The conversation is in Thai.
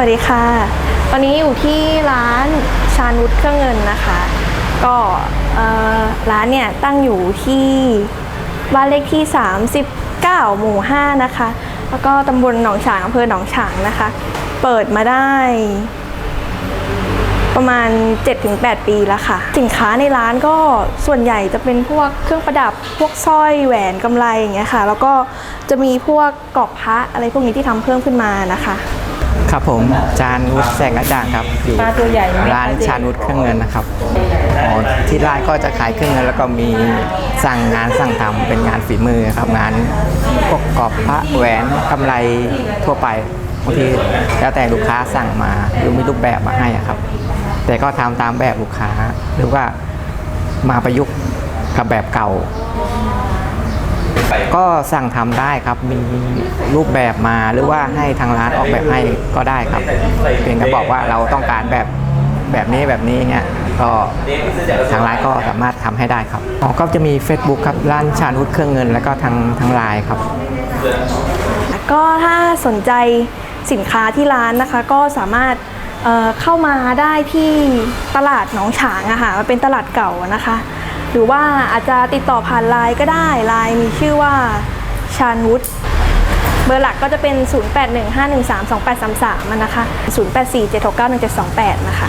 วัสดีค่ะ ตอนนี้อยู่ที่ร้านชานุชเครื่องเงินนะคะ ก็ร้านเนี่ยตั้งอยู่ที่บ้านเลขที่ 39 หมู่ 5 นะคะ แล้วก็ตำบลหนองฉางอำเภอหนองฉางนะคะ เปิดมาได้ ประมาณ 7-8 ปีแล้วค่ะ สินค้าในร้านก็ส่วนใหญ่จะเป็นพวกเครื่องประดับพวกสร้อยแหวนกำไรอย่างเงี้ยค่ะ แล้วก็จะมีพวกกรอบพระอะไรพวกนี้ที่ทำเพิ่มขึ้นมานะคะ ครับผมจานวุฒิแสงกระจ่างครับอยู่ปลาตัวใหญ่ไหมร้านชานุชเครื่องเงินนะครับอ๋อที่ร้านก็จะขายเครื่องเงินแล้วก็มีสั่งงานสั่งทำเป็นงานฝีมือครับงานพวกกรอบพระแหวนกำไรทั่วไปบางทีแล้วแต่ลูกค้าสั่งมาหรือมีรูปแบบมาให้อะครับ แต่ก็ทำตามแบบลูกค้าหรือว่ามาประยุกต์กับแบบเก่า ก็สั่งทำได้ครับมีรูปแบบมาหรือว่าให้ทางร้านออกแบบให้ก็ได้ครับเพียงแต่บอกว่าเราต้องการแบบแบบนี้แบบนี้เงี้ยก็ทางร้านก็สามารถทำให้ได้ครับอ๋อก็จะมี Facebook ครับร้านชานุชเครื่องเงิน แล้วก็ทางทางไลน์ครับก็ถ้าสนใจสินค้าที่ร้านนะคะ ก็สามารถเอ่อเข้ามาได้ที่ตลาดหนองฉางอะค่ะมันเป็นตลาดเก่าอะนะคะ หรือว่าอาจจะติดต่อผ่านไลน์ก็ได้ไลน์มีชื่อว่าชาญวุฒิเบอร์หลักก็จะเป็น 0815132833อะนะคะ 0847691728 นะคะ